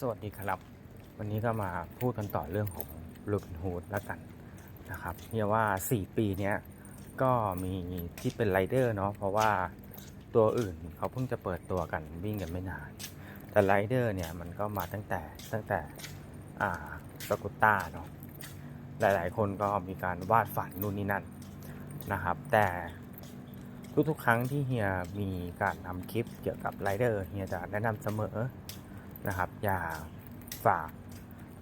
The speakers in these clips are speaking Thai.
สวัสดีครับ วันนี้ก็มาพูดกันต่อเรื่องของโรบินฮูดแล้วกันนะครับเรียกว่า 4 ปีเนี้ยก็มีที่เป็นไรเดอร์เนาะเพราะว่าตัวอื่นเขาเพิ่งจะเปิดตัวกันวิ่งกันไม่นาน แต่ไรเดอร์เนี่ยมันก็มาตั้งแต่ตั้งแต่อ่าสกุตต้าเนาะหลายๆ คนก็มีการวาดฝันนู่นนี่นั่นนะครับ แต่ทุกๆ ครั้งที่เฮียมีการทำคลิปเกี่ยวกับไรเดอร์เฮียจะแนะนำเสมอ อย่าฝาก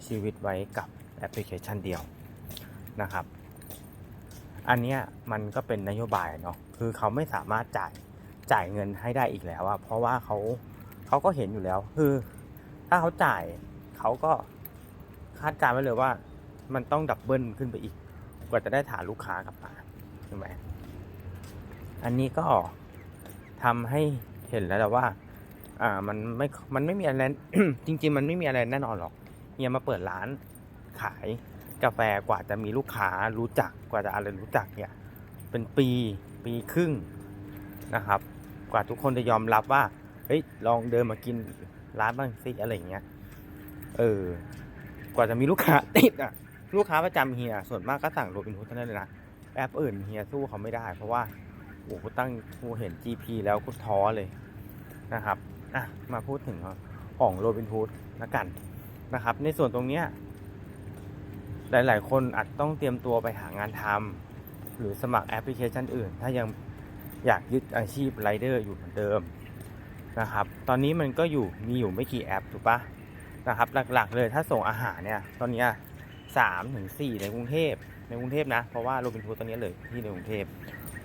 ชีวิตไว้กับแอปพลิเคชันเดียวนะครับ อันนี้มันก็เป็นนโยบายเนาะคือเขาไม่สามารถจ่ายจ่ายเงินให้ได้อีกแล้วอะเพราะว่าเขาเขาก็เห็นอยู่แล้ว คือถ้าเขาจ่ายเขาก็คาดการณ์ไว้เลยว่า มันต้องดับเบิลขึ้นไปอีก กว่าจะได้ฐานลูกค้ากลับมาใช่ไหมอันนี้ก็ทำให้เห็นแล้วว่า อ่ามันไม่มันไม่มีอะไรจริง ๆ มันไม่มีอะไรแน่นอนหรอกเฮียมาเปิดร้านขายกาแฟกว่าจะมีลูกค้ารู้จักกว่าจะอะไรรู้จักเนี่ย เป็นปีปีครึ่งนะครับ กว่าทุกคนจะยอมรับว่าเฮ้ยลองเดินมากินร้านบ้างสิอะไรเงี้ยเออกว่าจะมีลูกค้าติดอะลูกค้าประจำเฮียส่วนมากก็สั่งโรบินฮูดเท่านั้นเลยนะแอปอื่นเฮียสู้เขาไม่ได้ เพราะว่าโอ้โหตั้งกูเห็น GP แล้วกูท้อเลยนะครับ อะมาพูดถึงของโรบินฮูดละกันนะครับ ในส่วนตรงเนี้ยหลาย ๆ คนอาจต้องเตรียมตัวไปหางานทำหรือสมัครแอปพลิเคชันอื่น ถ้ายังอยากยึดอาชีพไรเดอร์อยู่เหมือนเดิมนะครับ ตอนนี้มันก็อยู่มีอยู่ไม่กี่แอปถูกปะนะครับหลัก ๆ เลยถ้าส่งอาหารเนี่ยตอนนี้สามถึงสี่ในกรุงเทพในกรุงเทพนะ เพราะว่าโรบินฮูดตอนนี้เลยที่ในกรุงเทพ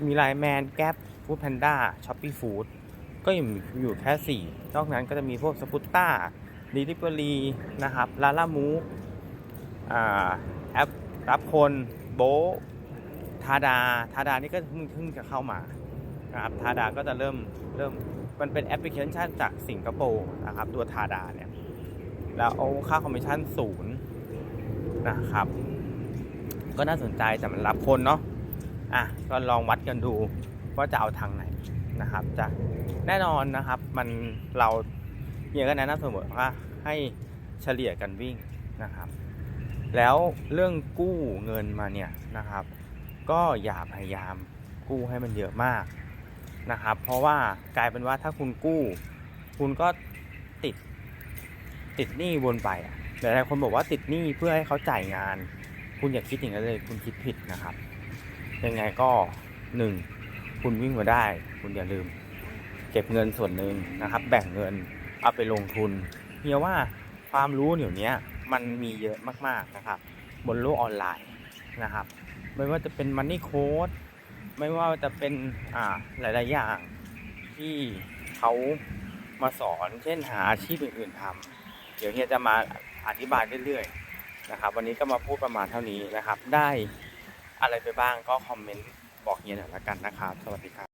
มีไลน์แมนแก๊ปฟู้ดแพนด้าช้อปปี้ฟู้ด ก็ยังอยู่แค่ 4 นอกนั้นก็จะมีพวกสปุตต้าลิลิเบอรีนะครับลาล่ามูอ่าแอปรับคนโบทาดาทาดานี่ก็เพิ่งเพิ่งจะเข้ามานะครับทาดาก็จะเริ่มเริ่มมันเป็นแอปพลิเคชันจากสิงคโปร์นะครับ ตัวทาดาเนี่ยแล้วเอาค่าคอมมิชชั่นศูนย์นะครับ ก็น่าสนใจแต่มันรับคนเนาะอะก็ลองวัดกันดูว่าจะเอาทางไหนนะครับจะ แน่นอนนะครับ มันเราเฮียก็แนะนำเสมอว่าให้เฉลี่ยกันวิ่งนะครับ แล้วเรื่องกู้เงินมาเนี่ยนะครับ ก็อย่าพยายามกู้ให้มันเยอะมากนะครับ เพราะว่ากลายเป็นว่าถ้าคุณกู้ คุณก็ติดติดหนี้วนไปอะหลายๆคนบอกว่าติดหนี้เพื่อให้เขาจ่ายงาน คุณอย่าคิดอย่างนั้นเลย คุณคิดผิดนะครับ ยังไงก็หนึ่งคุณวิ่งมาได้ คุณอย่าลืม เก็บเงินส่วนหนึ่งนะครับ แบ่งเงินเอาไปลงทุนเฮียว่าความรู้เดี๋ยวนี้มันมีเยอะมากๆนะครับ บนโลกออนไลน์นะครับ ไม่ว่าจะเป็นมันนี่โค้ดไม่ว่าจะเป็นอ่าหลาย ๆ อย่างที่เขามาสอน เช่นหาอาชีพอื่นๆทำเดี๋ยวเฮียจะมาอธิบายเรื่อยๆนะครับ วันนี้ก็มาพูดประมาณเท่านี้นะครับ ได้อะไรไปบ้างก็คอมเมนต์บอกเฮียหน่อยละกันนะครับ สวัสดีครับ